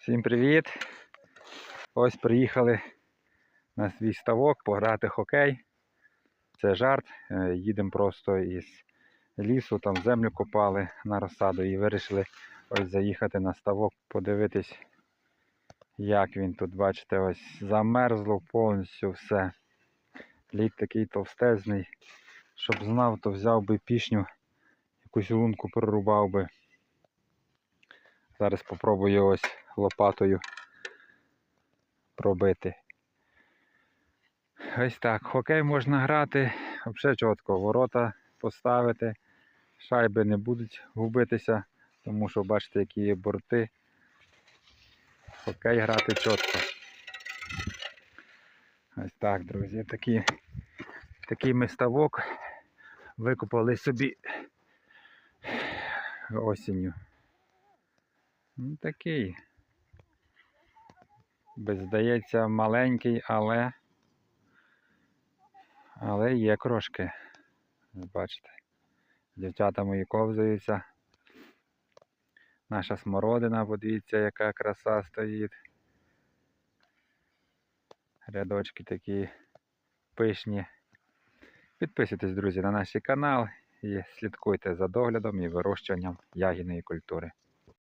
Всім привіт! Ось приїхали на свій ставок пограти хокей. Це жарт. Е, Їдемо просто із лісу, там землю копали на розсаду і вирішили ось заїхати на ставок, подивитись, як він тут, бачите, ось замерзло повністю все. Лід такий товстезний. Щоб знав, то взяв би пішню, якусь лунку прорубав би. Зараз попробую ось лопатою пробити. Ось так. Хокей можна грати взагалі чітко. Ворота поставити. Шайби не будуть губитися, тому що бачите, які є борти. Хокей грати чітко. Ось так, друзі. Такі, такий ми ставок викопали собі осінню. Ну, такий. Здається, маленький, але. Але є крошки. Бачите. Дівчата мої ковзаються. Наша смородина, подивіться, яка краса стоїть. Рядочки такі пишні. Підписуйтесь, друзі, на наш канал і слідкуйте за доглядом і вирощуванням ягідної культури.